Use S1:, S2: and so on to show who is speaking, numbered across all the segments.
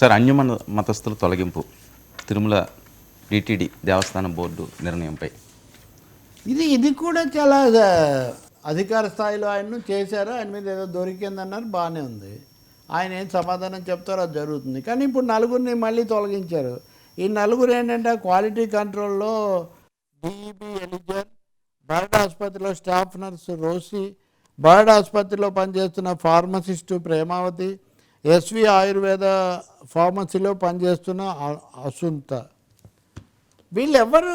S1: Sir అన్యమన మతస్థుల తొలగింపు Tirumala TTD దేవస్థానం board నిర్ణయంపై.
S2: ఇది ఇది కూడా చాలా అధికార స్థాయిలో ఆయన్ను చేశారు. ఆయన మీద ఏదో దొరికిందన్నారు బాగానే ఉంది. ఆయన ఏం సమాధానం చెప్తారో అది జరుగుతుంది. కానీ ఇప్పుడు నలుగురిని మళ్ళీ తొలగించారు. ఈ నలుగురు ఏంటంటే క్వాలిటీ కంట్రోల్లో డిఈబి ఎలిజర్ బర్డ్ ఆసుపత్రిలో స్టాఫ్ నర్సు రోసి బర్డ్ ఆసుపత్రిలో పనిచేస్తున్న ఫార్మసిస్టు ప్రేమావతి ఎస్వి ఆయుర్వేద ఫార్మసీలో పనిచేస్తున్న అసుంత. వీళ్ళెవ్వరూ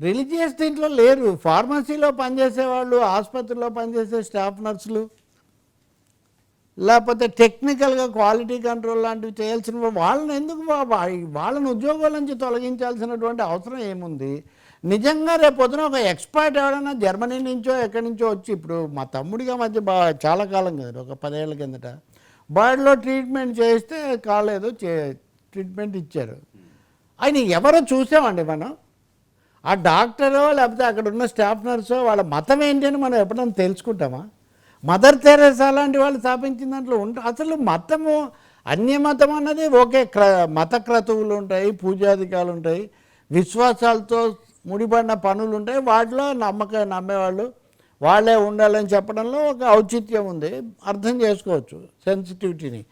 S2: రిలీజియస్ దీంట్లో లేరు. ఫార్మసీలో పనిచేసే వాళ్ళు ఆసుపత్రిలో పనిచేసే స్టాఫ్ నర్సులు. లేకపోతే టెక్నికల్గా క్వాలిటీ కంట్రోల్ లాంటివి చేయాల్సిన వాళ్ళని ఎందుకు వాళ్ళని ఉద్యోగాల నుంచి తొలగించాల్సినటువంటి అవసరం ఏముంది? నిజంగా రేపు పొద్దున ఒక ఎక్స్పర్ట్ ఎవరైనా జర్మనీ నుంచో ఎక్కడి నుంచో వచ్చి ఇప్పుడు మా తమ్ముడిగా మధ్య బా చాలా కాలం కదా ఒక పదేళ్ళ కిందట. బాడీలో ట్రీట్మెంట్ చేస్తే కాలేదు చే ట్రీట్మెంట్ ఇచ్చారు. ఆయన ఎవరో చూసామండి మనం. ఆ డాక్టరో లేకపోతే అక్కడ ఉన్న స్టాఫ్ నర్సో వాళ్ళ మతం ఏంటి అని మనం ఎప్పుడైనా తెలుసుకుంటామా? మదర్ తెరేసా లాంటి వాళ్ళు స్థాపించిన దాంట్లో ఉంట అసలు మతము అన్య మతం అన్నది ఒకే క్ర మత క్రతువులు ఉంటాయి పూజాధికాలు ఉంటాయి విశ్వాసాలతో ముడిపడిన పనులు ఉంటాయి వాటిలో నమ్మక నమ్మేవాళ్ళు వాళ్ళే ఉండాలని చెప్పడంలో ఒక ఔచిత్యం ఉంది. అర్థం చేసుకోవచ్చు సెన్సిటివిటీని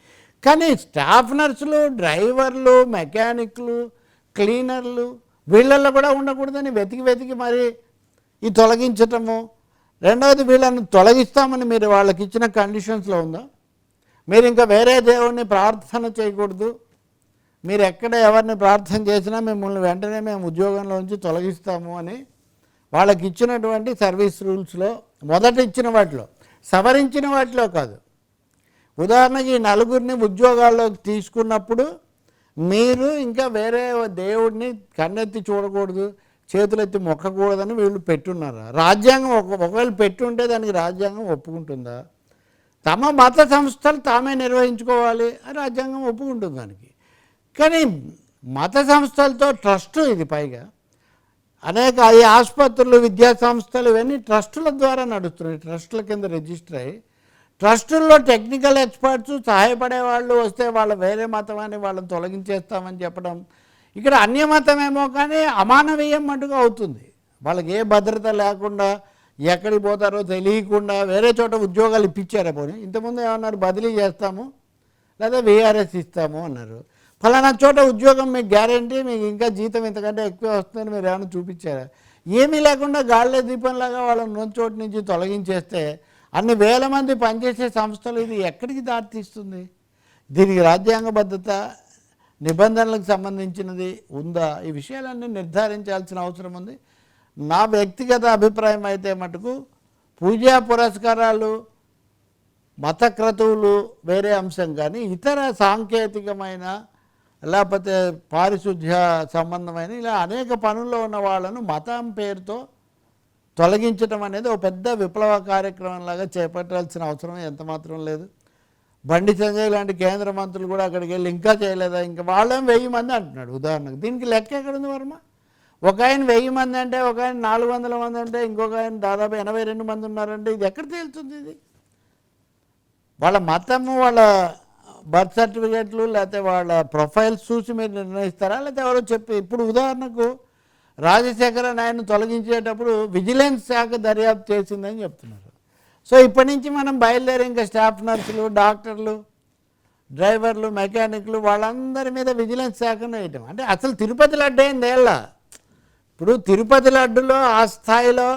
S2: కానీ స్టాఫ్ నర్సులు డ్రైవర్లు మెకానిక్లు క్లీనర్లు వీళ్ళల్లో కూడా ఉండకూడదని వెతికి వెతికి మరి ఈ తొలగించటము. రెండవది వీళ్ళని తొలగిస్తామని మీరు వాళ్ళకి ఇచ్చిన కండిషన్స్లో ఉందా? మీరు ఇంకా వేరే దేవుణ్ణి ప్రార్థన చేయకూడదు. మీరు ఎక్కడ ఎవరిని ప్రార్థన చేసినా మిమ్మల్ని వెంటనే మేము ఉద్యోగంలో ఉంచి తొలగిస్తాము అని వాళ్ళకి ఇచ్చినటువంటి సర్వీస్ రూల్స్లో మొదట ఇచ్చిన వాటిలో సవరించిన వాటిలో కాదు. ఉదాహరణకి ఈ నలుగురిని ఉద్యోగాల్లోకి తీసుకున్నప్పుడు మీరు ఇంకా వేరే దేవుడిని కన్నెత్తి చూడకూడదు చేతులెత్తి మొక్కకూడదని వీళ్ళు పెట్టున్నారు? రాజ్యాంగం ఒక ఒకవేళ పెట్టుంటే దానికి రాజ్యాంగం ఒప్పుకుంటుందా? తమ మత సంస్థలు తామే నిర్వహించుకోవాలి రాజ్యాంగం ఒప్పుకుంటుంది దానికి. కానీ మత సంస్థలతో ట్రస్ట్ ఇది పైగా. అనేక ఈ ఆసుపత్రులు విద్యా సంస్థలు ఇవన్నీ ట్రస్టుల ద్వారా నడుస్తున్నాయి. ట్రస్టుల కింద రిజిస్టర్ అయ్యి ట్రస్టుల్లో టెక్నికల్ ఎక్స్పర్ట్స్ సహాయపడే వాళ్ళు వస్తే వాళ్ళ వేరే మతం అని వాళ్ళని తొలగించేస్తామని చెప్పడం. ఇక్కడ అన్య మతమేమో కానీ అమానవీయం అంటుగా అవుతుంది. వాళ్ళకి ఏ భద్రత లేకుండా ఎక్కడికి పోతారో తెలియకుండా వేరే చోట ఉద్యోగాలు ఇప్పించారా పోనీ. ఇంతకుముందు ఏమన్నారు? బదిలీ చేస్తాము లేదా వీఆర్ఎస్ ఇస్తాము అన్నారు. ఫలానా చోట ఉద్యోగం మీకు గ్యారంటీ మీకు ఇంకా జీతం ఇంతకంటే ఎక్కువ వస్తుందని మీరు ఏమైనా చూపించారా? ఏమీ లేకుండా గాళ్ళే దీపంలాగా వాళ్ళని ఉన్న చోటు నుంచి తొలగించేస్తే అన్ని వేల మంది పనిచేసే సంస్థలు ఇది ఎక్కడికి దారితీస్తుంది? దీనికి రాజ్యాంగబద్ధత నిబంధనలకు సంబంధించినది ఉందా? ఈ విషయాలన్నీ నిర్ధారించాల్సిన అవసరం ఉంది. నా వ్యక్తిగత అభిప్రాయం అయితే మటుకు పూజా పురస్కారాలు మత క్రతువులు వేరే అంశం. కానీ ఇతర సాంకేతికమైన లేకపోతే పారిశుద్ధ్య సంబంధమైన ఇలా అనేక పనుల్లో ఉన్న వాళ్ళను మతం పేరుతో తొలగించడం అనేది ఒక పెద్ద విప్లవ కార్యక్రమంలాగా చేపట్టాల్సిన అవసరం ఎంతమాత్రం లేదు. బండి సంజయ్ లాంటి కేంద్ర మంత్రులు కూడా అక్కడికి వెళ్ళి ఇంకా చేయలేదా? ఇంకా వాళ్ళేం వెయ్యి మంది అంటున్నాడు. ఉదాహరణకు దీనికి లెక్క ఎక్కడుంది వర్మ? ఒక ఆయన వెయ్యి మంది అంటే ఒక ఆయన నాలుగు వందల మంది అంటే ఇంకొక ఆయన దాదాపు ఎనభై రెండు మంది ఉన్నారంటే ఇది ఎక్కడ తేలుతుంది ఇది? వాళ్ళ మతము వాళ్ళ బర్త్ సర్టిఫికేట్లు లేకపోతే వాళ్ళ ప్రొఫైల్స్ చూసి మీరు నిర్ణయిస్తారా? లేకపోతే ఎవరో చెప్పి ఇప్పుడు ఉదాహరణకు రాజశేఖర ఆయన తొలగించేటప్పుడు విజిలెన్స్ శాఖ దర్యాప్తు చేసిందని చెప్తున్నారు. సో ఇప్పటి నుంచి మనం బయలుదేరి ఇంకా స్టాఫ్ నర్సులు డాక్టర్లు డ్రైవర్లు మెకానిక్లు వాళ్ళందరి మీద విజిలెన్స్ శాఖను వేయటం. అంటే అసలు తిరుపతి లడ్డు అయింది ఏళ్ళ? ఇప్పుడు తిరుపతి లడ్డులో ఆ స్థాయిలో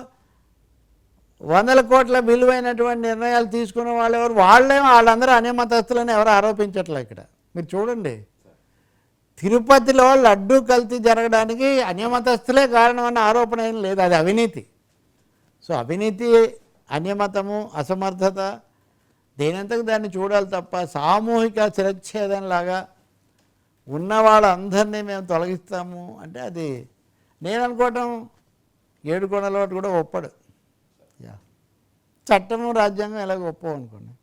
S2: వందల కోట్ల విలువైనటువంటి నిర్ణయాలు తీసుకున్న వాళ్ళు ఎవరు? వాళ్ళే వాళ్ళందరూ అనే మతస్థులని ఎవరు ఆరోపించట్లే ఇక్కడ. మీరు చూడండి. తిరుపతిలో లడ్డు కల్తీ జరగడానికి అన్యమతస్థులే కారణం అన్న ఆరోపణ ఏం లేదు. అది అవినీతి. సో అవినీతి అన్యమతము అసమర్థత దేనంతకు దాన్ని చూడాలి తప్ప సామూహిక శిరచ్ఛేదంలాగా ఉన్న వాళ్ళందరినీ మేము తొలగిస్తాము అంటే అది నేను అనుకోవటం ఏడుకొండలోటు కూడా ఒప్పడు. యా చట్టము రాజ్యాంగం ఎలాగ ఒప్పవు అనుకోండి.